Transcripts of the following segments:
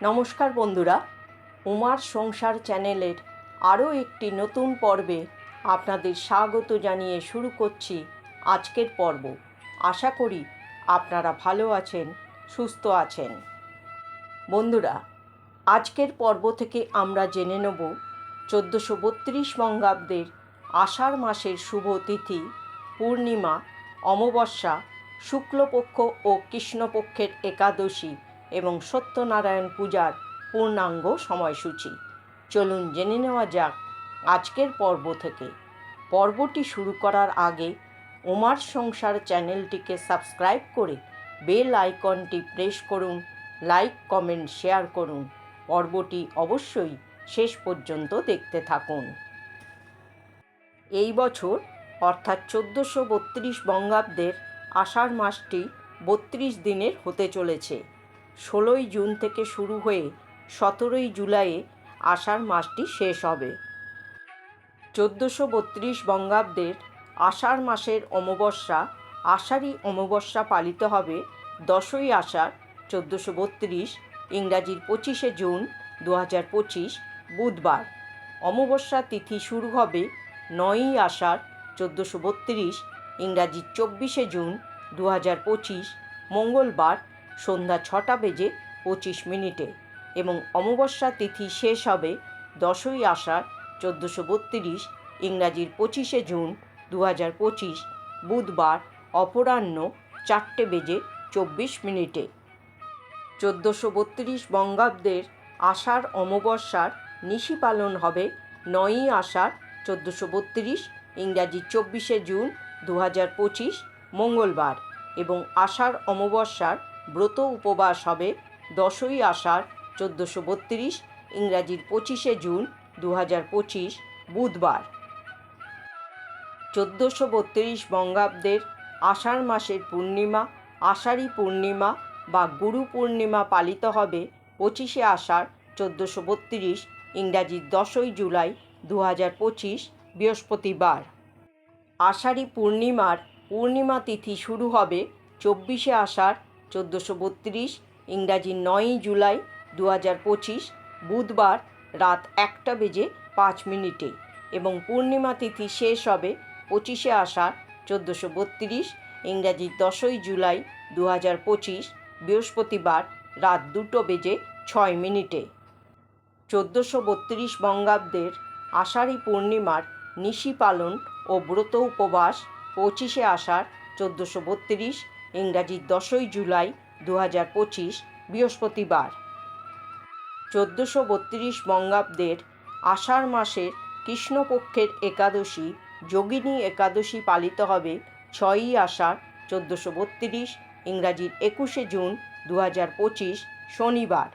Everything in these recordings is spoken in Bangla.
নমস্কার বন্ধুরা, উমার সংসার চ্যানেলের আরও একটি নতুন পর্বে আপনাদের স্বাগত জানিয়ে শুরু করছি আজকের পর্ব। আশা করি আপনারা ভালো আছেন, সুস্থ আছেন। বন্ধুরা, আজকের পর্ব থেকে আমরা জেনে নেব চোদ্দোশো বত্রিশ বঙ্গাব্দের আষাঢ় মাসের শুভ তিথি, পূর্ণিমা, অমাবস্যা, শুক্লপক্ষ ও কৃষ্ণপক্ষের একাদশী। এবং সত্যনারায়ণ পূজার পূর্ণাঙ্গ সময়সূচি। চলুন জেনে নেওয়া যাক আজকের পর্ব থেকে। পর্বটি শুরু করার আগে ওমার সংসার চ্যানেলটিকে সাবস্ক্রাইব করে বেল আইকনটি প্রেস করুন, লাইক, কমেন্ট, শেয়ার করুন। পর্বটি অবশ্যই শেষ পর্যন্ত দেখতে থাকুন। এই বছর, অর্থাৎ চোদ্দোশো বত্রিশ বঙ্গাব্দের আষাঢ় মাসটি বত্রিশ দিনের হতে চলেছে। ষোলোই জুন থেকে শুরু হয়ে সতেরোই জুলাইয়ে আষাঢ় মাসটি শেষ হবে। চোদ্দোশো বত্রিশ বঙ্গাব্দের আষাঢ় মাসের অমাবস্যা, আষাঢ়ী অমাবস্যা পালিত হবে দশই আষাঢ় চোদ্দোশো বত্রিশ, ইংরাজির পঁচিশে জুন দু হাজার পঁচিশ, বুধবার। অমাবস্যা তিথি শুরু হবে নয়ই আষাঢ় চোদ্দোশো বত্রিশ, ইংরাজির চব্বিশে জুন দু হাজার পঁচিশ, মঙ্গলবার সন্ধ্যা ছটা বেজে পঁচিশ মিনিটে এবং অমাবস্যা তিথি শেষ হবে দশই আষাঢ় চোদ্দোশো বত্রিশ, ইংরাজির পঁচিশে জুন দু হাজার পঁচিশ, বুধবার অপরাহ্ন চারটে বেজে চব্বিশ মিনিটে। চোদ্দোশো বত্রিশ বঙ্গাব্দের আষাঢ় অমাবস্যার নিশি পালন হবে নয়ই আষাঢ় চোদ্দোশো বত্রিশ, ইংরাজি চব্বিশে জুন দু হাজার পঁচিশ, মঙ্গলবার এবং আষাঢ় অমাবস্যার ব্রত উপবাস হবে দশই আষাঢ় চোদ্দোশো বত্রিশ, ইংরাজির পঁচিশে জুন দু হাজার পঁচিশ, বুধবার। চোদ্দোশো বত্রিশ বঙ্গাব্দের আষাঢ় মাসের পূর্ণিমা, আষাঢ়ী পূর্ণিমা বা গুরু পূর্ণিমা পালিত হবে পঁচিশে আষাঢ় চোদ্দোশো বত্রিশ, ইংরাজির দশই জুলাই দু হাজার পঁচিশ, বৃহস্পতিবার। আষাঢ়ী পূর্ণিমার পূর্ণিমা তিথি শুরু হবে চব্বিশে আষাঢ় চোদ্দোশো বত্রিশ, ইংরাজি নয়ই জুলাই দু হাজার পঁচিশ, বুধবার রাত একটা বেজে পাঁচ মিনিটে এবং পূর্ণিমা তিথি শেষ হবে পঁচিশে আষাঢ় চোদ্দোশো বত্রিশ, ইংরাজি দশই জুলাই দু হাজার পঁচিশ, বৃহস্পতিবার রাত দুটো বেজে ছয় মিনিটে। চোদ্দোশো বত্রিশ বঙ্গাব্দের আষাঢ়ী পূর্ণিমার নিশি পালন ও ব্রত উপবাস পঁচিশে আষাঢ় চোদ্দোশো বত্রিশ ইংরাজি দশই জুলাই দু হাজার পঁচিশ, বৃহস্পতিবার। চোদ্দোশো বত্রিশ বঙ্গাব্দের আষাঢ় মাসের কৃষ্ণপক্ষের একাদশী, যোগিনী একাদশী পালিত হবে ছয়ই আষাঢ় চোদ্দোশো বত্রিশ, ইংরাজির একুশে জুন দু হাজার পঁচিশ, শনিবার।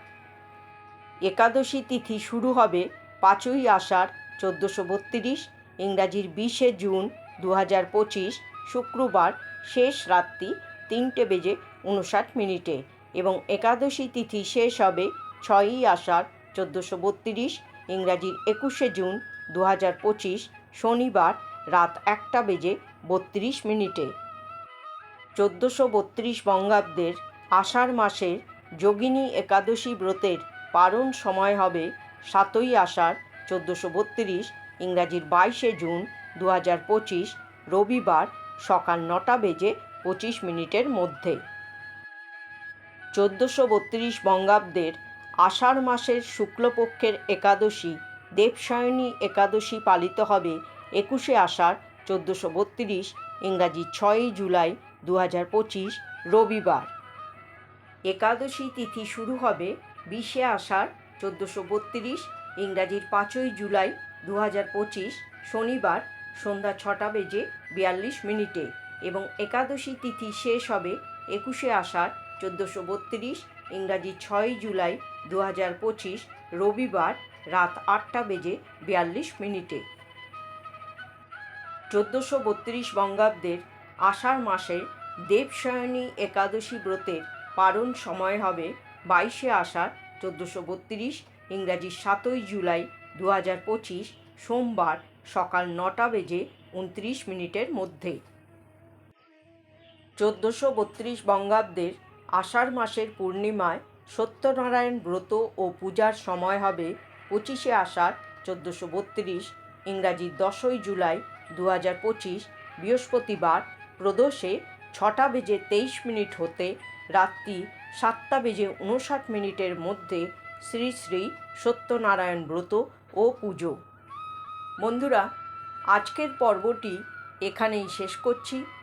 একাদশী তিথি শুরু হবে পাঁচই আষাঢ় চোদ্দোশো বত্রিশ, ইংরাজির বিশে জুন দু হাজার পঁচিশ, শুক্রবার, শেষ রাত্রি তিনটে বেজে উনষাট মিনিটে এবং একাদশী তিথি শেষ হবে ছয়ই আষাঢ় চোদ্দোশো বত্রিশ, ইংরাজির একুশে জুন দু হাজার পঁচিশ, শনিবার রাত একটা বেজে বত্রিশ মিনিটে। চোদ্দোশো বত্রিশ বঙ্গাব্দের আষাঢ় মাসের যোগিনী একাদশী ব্রতের পারণ সময় হবে সাতই আষাঢ় চোদ্দোশো বত্রিশ, ইংরাজির বাইশে জুন দু হাজার পঁচিশ, রবিবার সকাল নটা বেজে পঁচিশ মিনিটের মধ্যে। চোদ্দোশো বত্রিশ বঙ্গাব্দের আষাঢ় মাসের শুক্লপক্ষের একাদশী, দেবসায়নী একাদশী পালিত হবে একুশে আষাঢ়, চোদ্দোশো বত্রিশ, ইংরাজি ছয়ই জুলাই দু হাজার পঁচিশ, রবিবার। একাদশী তিথি শুরু হবে বিশে আষাঢ়, চোদ্দোশো বত্রিশ, ইংরাজির পাঁচই জুলাই দু হাজার পঁচিশ, শনিবার সন্ধ্যা ছটা বেজে বিয়াল্লিশ মিনিটে। এবং একাদশী তিথি শেষ হবে একুশে আষাঢ়, চোদ্দোশো বত্রিশ, ইংরাজি ছয় জুলাই দু হাজার পঁচিশ, রবিবার রাত আটটা বেজে বিয়াল্লিশ মিনিটে। চোদ্দোশো বত্রিশ বঙ্গাব্দের আষাঢ় মাসে দেবসায়নী একাদশী ব্রতের পারণ সময় হবে বাইশে আষাঢ়, চোদ্দোশো বত্রিশ, ইংরাজি সাতই জুলাই দু হাজার পঁচিশ, সোমবার সকাল নটা বেজে উনত্রিশ মিনিটের মধ্যে। চোদ্দোশো বত্রিশ বঙ্গাব্দের আষাঢ় মাসের পূর্ণিমায় সত্যনারায়ণ ব্রত ও পূজার সময় হবে পঁচিশে আষাঢ় চোদ্দোশো বত্রিশ, ইংরাজি দশই জুলাই দু হাজার পঁচিশ, বৃহস্পতিবার প্রদোষে ছটা বেজে তেইশ মিনিট হতে রাত্রি সাতটা বেজে উনষাট মিনিটের মধ্যে শ্রী শ্রী সত্যনারায়ণ ব্রত ও পুজো। বন্ধুরা, আজকের পর্বটি এখানেই শেষ করছি।